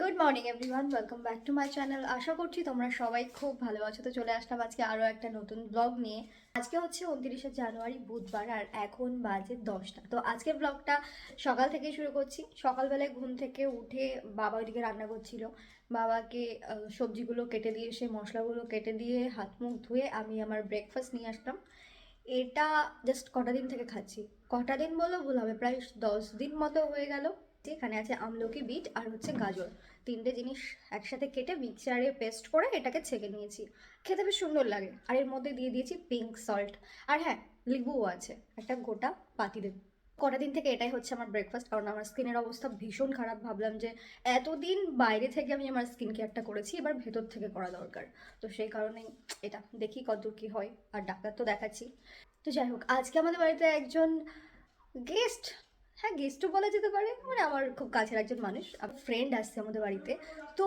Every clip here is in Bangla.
Good morning everyone welcome back to my channel আশা করছি তোমরা সবাই খুব ভালো আছো। তো চলে আসলাম আজকে আরও একটা নতুন ব্লগ নিয়ে। আজকে হচ্ছে উনত্রিশে জানুয়ারি, বুধবার, আর এখন বাজে দশটা। তো আজকের ব্লগটা সকাল থেকে শুরু করছি। সকালবেলায় ঘুম থেকে উঠে বাবা ওইদিকে রান্না করছিল। বাবাকে সবজিগুলো কেটে দিয়ে সে মশলাগুলো কেটে দিয়ে হাত মুখ ধুয়ে আমি আমার ব্রেকফাস্ট নিয়ে আসলাম। এটা জাস্ট কটা দিন থেকে খাচ্ছি। কটা দিন বললেও ভুল হবে, প্রায় দশ দিন মতো হয়ে গেল। এখানে আছে আমলকি, বিট আর হচ্ছে গাজর। তিনটে জিনিস একসাথে কেটে মিক্সচারে পেস্ট করে এটাকে ছেঁকে নিয়েছি। খেতে বেশ সুন্দর লাগে। আর এর মধ্যে দিয়ে দিয়েছি পিঙ্ক সল্ট আর হ্যাঁ লেবুও আছে। একটা গোটা পাতি দেব। কটা দিন থেকে এটাই হচ্ছে আমার ব্রেকফাস্ট কারণ আমার স্কিনের অবস্থা ভীষণ খারাপ। ভাবলাম যে এতদিন বাইরে থেকে আমি আমার স্কিন কেয়ারটা করেছি, এবার ভেতর থেকে করা দরকার। তো সেই কারণেই এটা, দেখি কতদূর কী হয়। আর ডাক্তার তো দেখাচ্ছি। তো যাই হোক, আজকে আমাদের বাড়িতে একজন গেস্ট হ্যাঁ গেস্টও বলা যেতে পারে। মানে আমার খুব কাছের একজন মানুষ, আমার ফ্রেন্ড আসছে আমাদের বাড়িতে। তো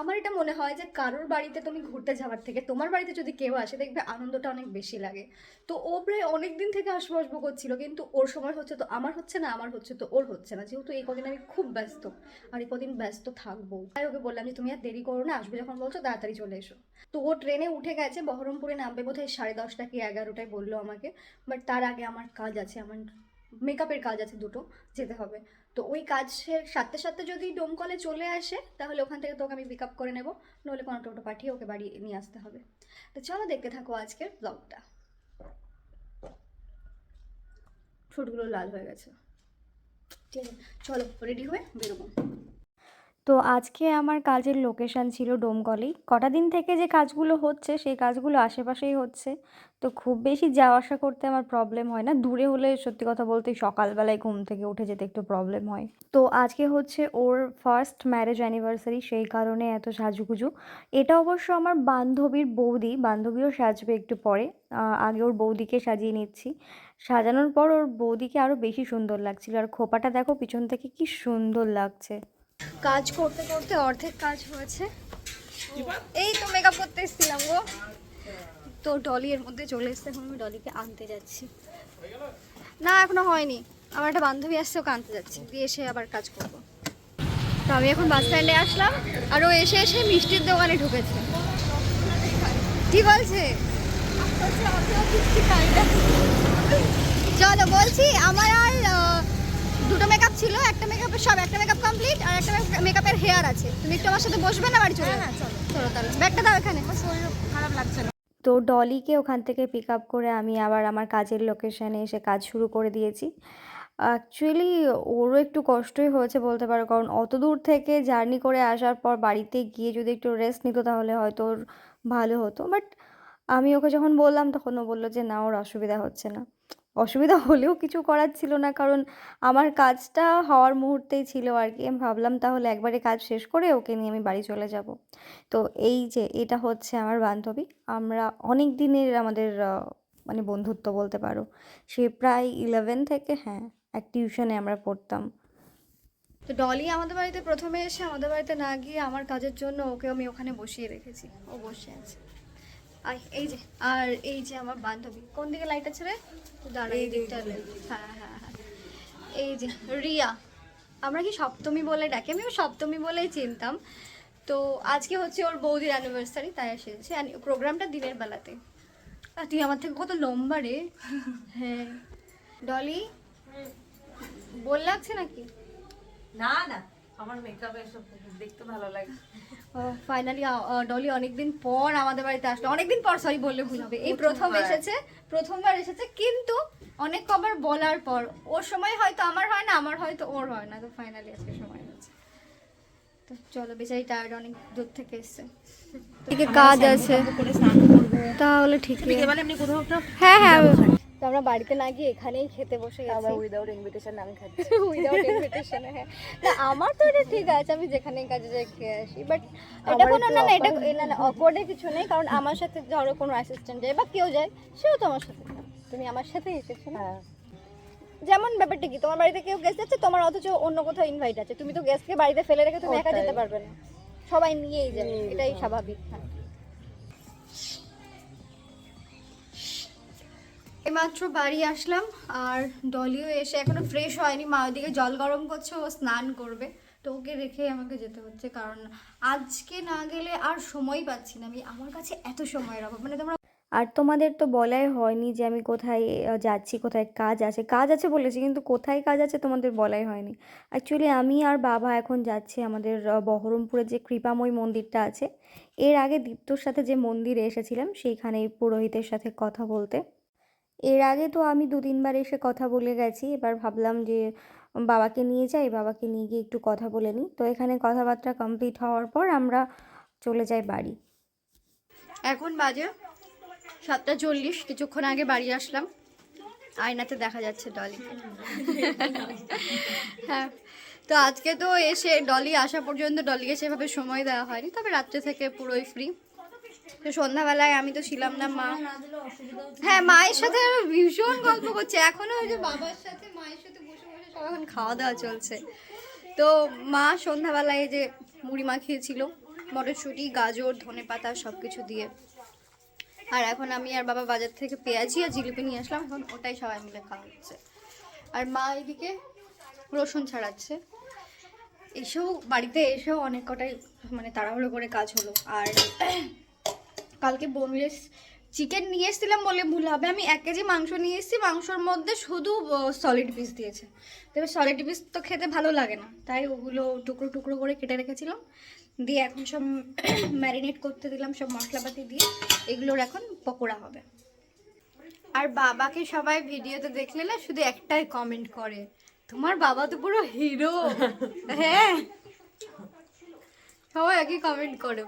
আমার এটা মনে হয় যে কারোর বাড়িতে তুমি ঘুরতে যাওয়ার থেকে, তোমার বাড়িতে যদি কেউ আসে, দেখবে আনন্দটা অনেক বেশি লাগে। তো ও প্রায় অনেক দিন থেকে আসব আসব করছিল, কিন্তু ওর সময় হচ্ছে তো, আমার হচ্ছে না, আমার হচ্ছে তো, ওর হচ্ছে না। যেহেতু এই কদিন আমি খুব ব্যস্ত, আর এই কদিন ব্যস্ত থাকব। তাই ওকে বললাম যে, তুমি আর দেরি করো না, আসবে যখন বলছো, তাড়াতাড়ি চলে এসো। তো ও ট্রেনে উঠে গেছে, বহরমপুরে নামবে বোধহয় সাড়ে দশটা কি এগারোটায় বলল আমাকে। বাট তার আগে আমার কাজ আছে, আমার মেকআপের কাজ আছে দুটো, যেতে হবে। তো ওই কাজের সাথে সাথে যদি ডোমকলে চলে আসে, তাহলে ওখান থেকে তোকে আমি পিক আপ করে নেব। নইলে কোনো টোটো পাঠিয়ে ওকে বাড়ি নিয়ে আসতে হবে। তো চলো দেখতে থাকো আজকের ব্লগটা ঠোঁটগুলো লাল হয়ে গেছে। ঠিক আছে, চলো রেডি হয়ে বেরোবো। তো আজকে আমার কাজের লোকেশান ছিল ডোমকলেই কটা দিন থেকে যে কাজগুলো হচ্ছে, সেই কাজগুলো আশেপাশেই হচ্ছে। তো খুব বেশি যাওয়া আসা করতে আমার প্রবলেম হয় না। দূরে হলে সত্যি কথা বলতে সকালবেলায় ঘুম থেকে উঠে যেতে একটু প্রবলেম হয়। তো আজকে হচ্ছে ওর ফার্স্ট ম্যারেজ অ্যানিভার্সারি সেই কারণে এত সাজুগুজু। এটা অবশ্য আমার বান্ধবীর বৌদি, বান্ধবীও সাজবে একটু পরে। আগে ওর বৌদিকে সাজিয়ে নিচ্ছি। সাজানোর পর ওর বৌদিকে আরও বেশি সুন্দর লাগছিল। আর খোপাটা দেখো পিছন থেকে কি সুন্দর লাগছে। কাজ করতে করতে অর্ধেক কাজ হয়েছে। এই তো মেকআপ করতে এসেছিলাম গো। তো ডলি এর মধ্যে চলে এসছে এখন আমি ডলিকে আনতে যাচ্ছি। না এখনও হয়নি। আমার একটা বান্ধবী আসছে ওকে আনতে যাচ্ছি। দিয়ে এসে আবার কাজ করব। তো আমি এখন বাস স্ট্যান্ডে আসলাম আর ও এসে এসে মিষ্টির দোকানে ঢুকেছে। কি বলছে? চলো বলছি আমার আর দুটো মেকআপ ছিল একটা মেকআপের সব একটা মেকআপ কমপ্লিট আর একটা মেকআপের হেয়ার আছে। তুমি একটু আমার সাথে বসবে না বাড়ি চলে হ্যাঁ চলো। চলো তাহলে। ব্যাগটা দাও এখানে। শরীর খারাপ লাগছে না। তো ডলিকে ওখান থেকে পিক আপ করে আমি আবার আমার কাজের লোকেশানে এসে কাজ শুরু করে দিয়েছি। অ্যাকচুয়ালি ওরও একটু কষ্টই হয়েছে বলতে পারো, কারণ অত দূর থেকে জার্নি করে আসার পর বাড়িতে গিয়ে যদি একটু রেস্ট নিত তাহলে হয়তো ওর ভালো হতো। বাট আমি ওকে যখন বললাম তখন ও বলল যে, না, ওর অসুবিধা হচ্ছে না। অসুবিধা হলেও কিছু করার ছিল না। কারণ আমার কাজটা হওয়ার মুহূর্তেই ছিল আর কি। আমি ভাবলাম তাহলে একবারে কাজ শেষ করে ওকে নিয়ে আমি বাড়ি চলে যাব। তো এই যে এটা হচ্ছে আমার বান্ধবী। আমরা অনেক দিনের আমাদের মানে বন্ধুত্ব বলতে পারো। সে প্রায় ইলেভেন থেকে হ্যাঁ এক টিউশনে আমরা পড়তাম। তো ডলি আমাদের বাড়িতে প্রথমে এসে আমাদের বাড়িতে না গিয়ে আমার কাজের জন্য ওকে আমি ওখানে বসিয়ে রেখেছি। ও বসে আছে। এই যে আর এই যে আমার বান্ধবী। কোন দিকে লাইট আছে রে? দাঁড়া এই দিকটা হ্যাঁ হ্যাঁ হ্যাঁ। এই যে রিয়া। আমরা কি সপ্তমী বলে ডাকি? আমি ওর সপ্তমী বলেই চিনতাম। তো আজকে হচ্ছে ওর বৌদির অ্যানিভার্সারি তাই এসেছে প্রোগ্রামটা দিনের বেলাতে। আর তুই আমার থেকে কত লম্বা রে। হ্যাঁ। ডলি বল লাগছে নাকি? না না আমার মেকআপ এসব দেখতে ভালো লাগে। ফাইনালি ডলি অনেকদিন পর আমাদের বাড়িতে আসলো। অনেকদিন পর সরি বললে ভুল হবে। এই প্রথম এসেছে প্রথমবার এসেছে কিন্তু অনেক কবার বলার পর ওর সময় হয়তো আমার হয় না আমার হয়তো ওর হয় না। তো ফাইনালি আজকে সময় হয়েছে। তো চলো বেচারি টায়ার্ড অনেক দূর থেকে এসছে। কাজ আছে। তাহলে ঠিক এবার এমনি কোথাও হ্যাঁ হ্যাঁ। আমরা বাড়িতে না গিয়ে এখানেই খেতে বসে আবার গেছি উইদাউট ইনভিটেশন আমি খাচ্ছি। উইদাউট ইনভিটেশন হ্যাঁ। না আমার তো এটা ঠিক আছে আমি যেখানে কাজে যাই খেয়ে আসি। বাট এটা কোনো না না এটা না না অকওয়ার্ডের কিছু নেই কারণ আমার সাথে ধরো কোনো অ্যাসিস্ট্যান্ট যায় বা কেউ যায় সেও তো আমার সাথে তুমি আমার সাথেই এসেছ না। হ্যাঁ। যেমন ব্যাপারটা কি তোমার বাড়িতে কেউ গেস্ট যাচ্ছে তোমার অথচ অন্য কোথাও ইনভাইট আছে। তুমি তো গেস্টকে বাড়িতে ফেলে রেখে তুমি একা যেতে পারবে না। সবাই নিয়েই যাবে এটাই। স্বাভাবিক। এইমাত্র বাড়ি আসলাম আর ডলিও এসে এখনও ফ্রেশ হয়নি। মা ওইদিকে জল গরম করছে ও স্নান করবে। তো ওকে রেখে আমাকে যেতে হচ্ছে কারণ আজকে না গেলে আর সময় পাচ্ছি না। আমি আমার কাছে এত সময়ের অভাব। মানে তোমরা আর তোমাদের তো বলাই হয়নি যে আমি কোথায় যাচ্ছি কোথায় কাজ আছে। কাজ আছে বলেছি কিন্তু কোথায় কাজ আছে তোমাদের বলাই হয়নি। অ্যাকচুয়ালি আমি আর বাবা এখন যাচ্ছি আমাদের আহ, বহরমপুরে যে কৃপাময় মন্দিরটা আছে। এর আগে দীপ্তর সাথে যে মন্দিরে এসেছিলাম সেইখানে পুরোহিতের সাথে কথা বলতে। এর আগে তো আমি দু তিনবার এসে কথা বলে গেছি। এবার ভাবলাম যে, বাবাকে নিয়ে যাই, বাবাকে নিয়ে গিয়ে একটু কথা বলে নিই। তো এখানে কথাবার্তা কমপ্লিট হওয়ার পর আমরা চলে যাই বাড়ি। এখন বাজে সাতটা চল্লিশ। কিছুক্ষণ আগে বাড়ি আসলাম। আয়নাতে দেখা যাচ্ছে ডলিকে হ্যাঁ তো আজকে তো এসে ডলি আসা পর্যন্ত ডলিকে সেভাবে সময় দেওয়া হয়নি। তবে রাত্রে থেকে পুরোই ফ্রি তো সন্ধ্যাবেলায় আমি তো ছিলাম না মা। হ্যাঁ মায়ের সাথে ভীষণ গল্প করছে। এখনও ওই যে বাবার সাথে মায়ের সাথে বসে বসে সব এখন খাওয়া দাওয়া চলছে। তো মা সন্ধ্যাবেলায় এই যে মুড়ি মাখিয়েছিল মটরশুঁটি গাজর ধনে পাতা সব কিছু দিয়ে। আর এখন আমি আর বাবা বাজার থেকে পেঁয়াজি আর জিলিপি নিয়ে আসলাম। এখন ওটাই সবাই মিলে খাওয়া হচ্ছে। আর মা এদিকে রসুন ছাড়াচ্ছে। এসেও বাড়িতে এসেও অনেক কটাই মানে তাড়াহুড়ো করে কাজ হলো। আর কালকে বোনলেস চিকেন নিয়ে এসেছিলাম বলে ভুল হবে। আমি এক কেজি মাংস নিয়ে এসেছি মাংসর মধ্যে শুধু সলিড পিস দিয়েছে। তবে সলিড পিস তো খেতে ভালো লাগে না। তাই ওগুলো টুকরো টুকরো করে কেটে রেখেছিলাম। দিয়ে এখন সব ম্যারিনেট করতে দিলাম সব মশলাপাতি দিয়ে। এগুলোর এখন পকোড়া হবে। আর বাবাকে সবাই ভিডিওতে দেখলে না শুধু একটাই কমেন্ট করে তোমার বাবা তো পুরো হিরো হ্যাঁ। সবাই একই কমেন্ট করে।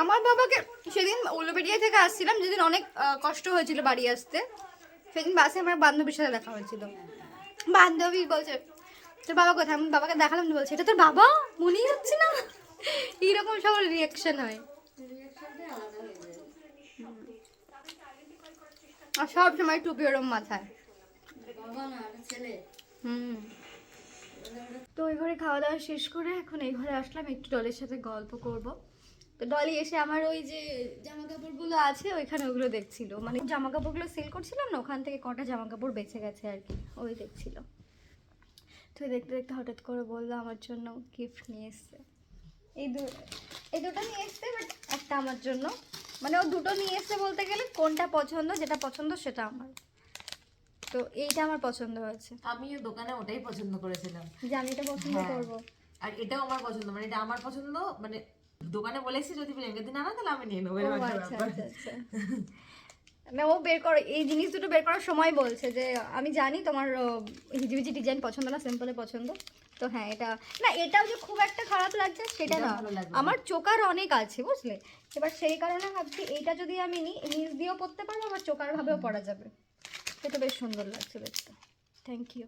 আমার বাবাকে সেদিন উলুবেড়িয়া থেকে আসছিলাম, যেদিন অনেক কষ্ট হয়েছিল বাড়ি আসতে। সেদিন বাসে আমার বান্ধবীর সাথে দেখা হয়েছিল। বান্ধবী বলছে, তোর বাবা কোথায়? আমি বাবাকে দেখালাম বলছে, এটা তোর বাবা? মনেই হচ্ছে না? এইরকম সবার রিয়াকশন হয়। আর সব সময় টুপি ওরম মাথায়। তো এই ঘরে খাওয়া দাওয়া শেষ করে এখন এই ঘরে আসলাম, একটু ডলের সাথে গল্প করব। তো ডলি এসে আমার ওই যে জামা কাপড়গুলো আছে ওইখানে ওগুলো দেখছিল। মানে জামা কাপড়গুলো সেল করছিলাম না ওখান থেকে কটা জামা কাপড় বেঁচে গেছে আর কি ওই দেখছিল। তো দেখতে দেখতে হঠাৎ করে বলল আমার জন্য গিফট নিয়ে এসছে। এই দু এই দুটো নিয়ে এসছে বাট একটা আমার জন্য। মানে ও দুটো নিয়ে এসছে বলতে গেলে কোনটা পছন্দ যেটা পছন্দ সেটা আমার। তো এইটা আমার পছন্দ হয়েছে। আমিও দোকানে ওটাই পছন্দ করেছিলাম। যে আমি এটা পছন্দ হ্যাঁ। করব। আর এটাও আমার পছন্দ মানে এটা আমার পছন্দ মানে দোকানে বলেছি যদি প্রিয়াঙ্কা না না তাহলে আমি নিয়ে নেব। আচ্ছা আচ্ছা আচ্ছা। না ও বের কর এই জিনিস দুটো বের করার সময় বলছে যে আমি জানি তোমার হিজিবিজি ডিজাইন পছন্দ না সিম্পলে পছন্দ। তো হ্যাঁ এটা না এটাও যে খুব একটা খারাপ লাগছে সেটা না। আমার চোকার অনেক আছে বুঝলে? এবার সেই কারণে ভাবছি এইটা যদি আমি নিই নিচ দিয়েও পড়তে পারব আবার চোকার ভাবেও পরা যাবে। সেটা বেশ সুন্দর লাগছে দেখতে। থ্যাংক ইউ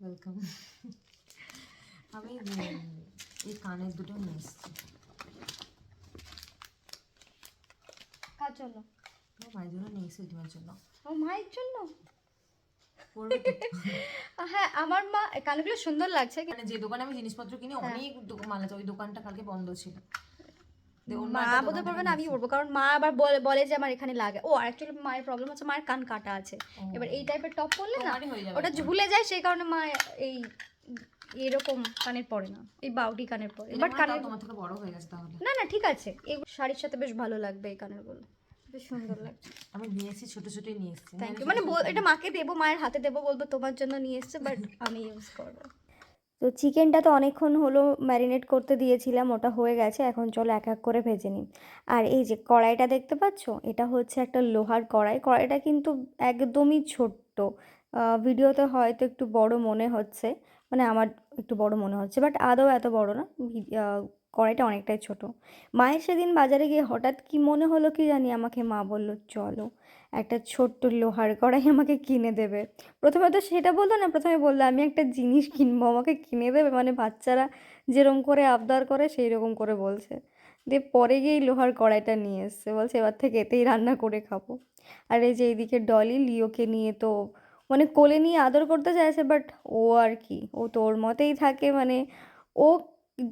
ওয়েলকাম আমি এই কানের দুটো নিয়ে এসেছি। কার জন্য আমার মায়ের জন্য তোমার জন্য। মায়ের জন্য? হ্যাঁ আমার মা কানগুলো সুন্দর লাগছে। মানে যে দোকানে আমি জিনিসপত্র কিনি হ্যাঁ। অনেক মাল আছে ওই দোকানটা কালকে বন্ধ ছিল। মা পড়বে থেকে না আমি পড়ব কারণ মা আবার বলে বলে যে আমার এখানে লাগে। ও অ্যাকচুয়ালি মায়ের প্রবলেম হচ্ছে মায়ের কান কাটা আছে। এবার এই টাইপের টপ পরলে না ওটা ঝুলে যায় সেই কারণে মা এই এরকম কানের পরে না এই বাউটি কানের পরে। বাট মনে কানের তোমার থেকে বড় হয়ে গেছে তাহলে। না না ঠিক আছে। এই শাড়ির সাথে বেশ ভালো লাগবে এই কানেরগুলো বেশ সুন্দর লাগছে। আমি নিয়ে এসেছি ছোট ছোটই নিয়ে এসেছি। থ্যাংক ইউ মানে এটা মাকে দেবো মায়ের হাতে দেবো বলব তোমার জন্য নিয়ে এসছে বাট আমি ইউজ করব। তো চিকেনটা তো অনেকক্ষণ হলো ম্যারিনেট করতে দিয়েছিলাম ওটা হয়ে গেছে এখন চলো এক এক করে ভেজে নিই। আর এই যে কড়াইটা দেখতে পাচ্ছ এটা হচ্ছে একটা লোহার কড়াই। কড়াইটা কিন্তু একদমই ছোট্ট। ভিডিওতে হয়তো একটু বড় মনে হচ্ছে মানে আমার একটু বড় মনে হচ্ছে বাট আদৌ এত বড় না কড়াইটা অনেকটাই ছোট। মায়ের সেদিন বাজারে গিয়ে হঠাৎ কি মনে হলো কি জানি, আমাকে মা বলল, চলো, একটা ছোট্ট লোহার কড়াই আমাকে কিনে দেবে। প্রথমে তো সেটা বলল না, প্রথমে বলল, আমি একটা জিনিস কিনবো, আমাকে কিনে দেবে? মানে বাচ্চারা যেরকম করে আবদার করে সেই রকম করে বলছে। দিয়ে পরে গিয়েই লোহার কড়াইটা নিয়ে এসছে, বলছে, এবার থেকে এতেই রান্না করে খাব। আর এই যে এইদিকে ডলি, লিওকে নিয়ে তো মানে কোলে নিয়ে আদর করতে চাইছে বাট ও আর কি, ও তোর মতেই থাকে মানে ও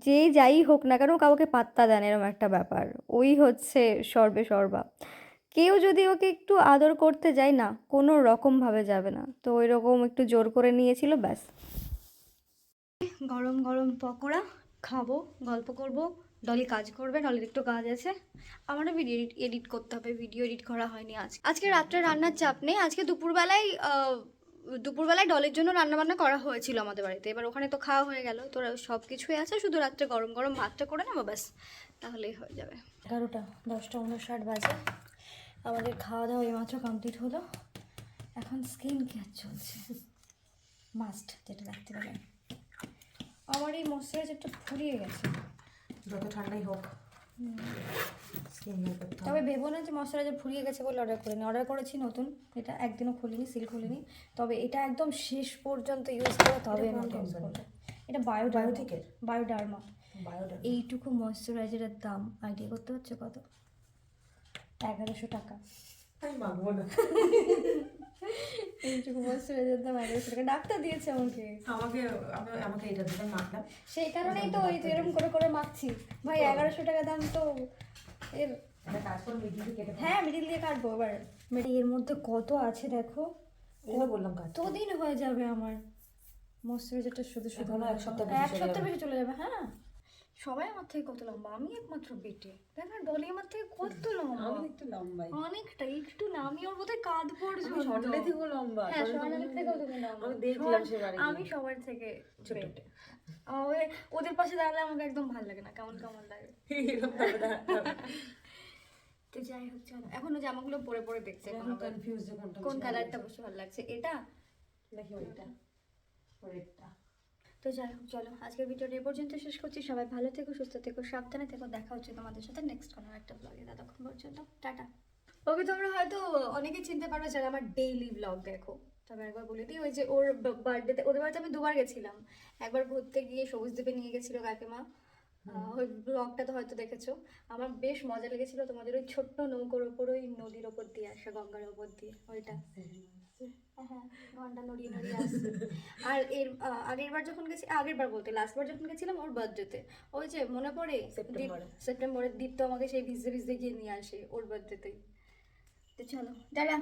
যে যাই হোক না কেন কাউকে পাত্তা দেন এরকম একটা ব্যাপার। ওই হচ্ছে সর্বে সর্বা। কেউ যদি ওকে একটু আদর করতে যায় না, কোনো রকমভাবে যাবে না। তো ওই রকম একটু জোর করে নিয়েছিল, ব্যাস। গরম গরম পকোড়া খাব, গল্প করব ডলি কাজ করবে, ডলির একটু কাজ আছে। আমারও ভিডিও এডিট করতে হবে ভিডিও এডিট করা হয়নি আজ। আজকে রাত্রে রান্নার চাপ নেই, আজকে দুপুরবেলায় দুপুরবেলায় ডলের জন্য রান্না বান্না করা হয়েছিল আমাদের বাড়িতে। এবার ওখানে তো খাওয়া হয়ে গেল, তোরা সব কিছুই আছে, শুধু রাত্রে গরম গরম ভাতটা করে নেব, ব্যাস, তাহলেই হয়ে যাবে। এগারোটা, দশটা উনষাট বাজে। আমাদের খাওয়া দাওয়া এইমাত্র কমপ্লিট হলো। এখন স্কিন কেয়ার চলছে। মাস্ট যেটা রাখতে পারেন আমার এই ময়শ্চারাইজারটা ফুরিয়ে গেছে। যত ঠান্ডাই হোক। তবে ভেবো না যে ময়শ্চারাইজার ফুরিয়ে গেছে বলে অর্ডার করিনি। অর্ডার করেছি নতুন। এটা একদিনও খুলিনি সিল খুলিনি। তবে এটা একদম শেষ পর্যন্ত ইউজ করে তবে এটা কোন আমাকে ইউজ company? করবে এটা বায়ো বায়োটিকের? বায়োডার্মা বায়োডার এইটুকু ময়শ্চারাইজারের দাম। আইডিয়া করতে হচ্ছে কত? এগারোশো টাকা। আমি মাগবো না। এইটুকু এগারোশো টাকা ডাক্তার দিয়েছে আমাকে। আমাকে আমাকে এটা দিতে মাখলাম সেই কারণেই তো ওই এরকম করে করে মাখছি ভাই এগারোশো টাকা দাম তো এর হ্যাঁ মিডিল দিয়ে কাটবো এবার। এর মধ্যে কত আছে দেখো? এটা বললাম কতদিন হয়ে যাবে আমার? ময়শ্চারাইজারটা শুধু শুধু এক সপ্তাহ এক সপ্তাহ বেশি চলে যাবে হ্যাঁ? সবাই আমার থেকে কত লম্বা? আমি একমাত্র বেটে। দেখ না ডলি আমার থেকে কত লম্বা? একটু লম্বাই। অনেকটা একটু না আমি ওর বোধহয় কাঁধ পর্যন্ত থেকেও লম্বা হ্যাঁ, স্বর্ণালীর থেকেও তুমি লম্বা। আমি দেখলাম সবার- আমি সবার থেকে ছোট ওদের পাশে দাঁড়ালে আমাকে একদম ভালো লাগে না। কেমন কেমন লাগে। তো যাই হোক চলো। এখনও জামাগুলো পরে পরে দেখছে এখন কনফিউজ কোন কালারটা বেশি ভালো লাগছে। এটা? দেখি ওইটা। ওইটা তো যাই হোক, চলো, আজকের ভিডিওটা এ পর্যন্ত শেষ করছি। সবাই ভালো থেকো, সুস্থ থেকো, সাবধানে থেকো। দেখা হচ্ছে তোমাদের সাথে নেক্সট কোনো একটা ব্লগে ততক্ষণ পর্যন্ত, টাটা। ওকে, তোমরা হয়তো অনেকে চিনতে পারবে যারা আমার ডেইলি ব্লগ দেখো। তবে একবার বলে দিই, ওই যে ওর বার্থডেতে ওদের বাড়িতে আমি দুবার গেছিলাম। একবার ঘুরতে গিয়ে সবুজ দ্বীপে নিয়ে গেছিল কাকিমা। ওই ব্লগটা তো হয়তো দেখেছ। আমার বেশ মজা লেগেছিল তোমাদের ওই ছোট্ট নৌকোর ওপর ওই নদীর ওপর দিয়ে আসা গঙ্গার ওপর দিয়ে ওইটা। হ্যাঁ ঘণ্টা নড়িয়ে নড়িয়ে আসছে। আর এর আগের বার যখন গেছি আগের বার বলতে লাস্ট বার যখন গেছিলাম ওর বার্থডেতে ওই যে মনে পড়ে সেপ্টেম্বরে। দীপ- তো আমাকে সেই ভিজতে ভিজতে গিয়ে নিয়ে আসে ওর বার্থডেতেই তো চলো দাঁড়া।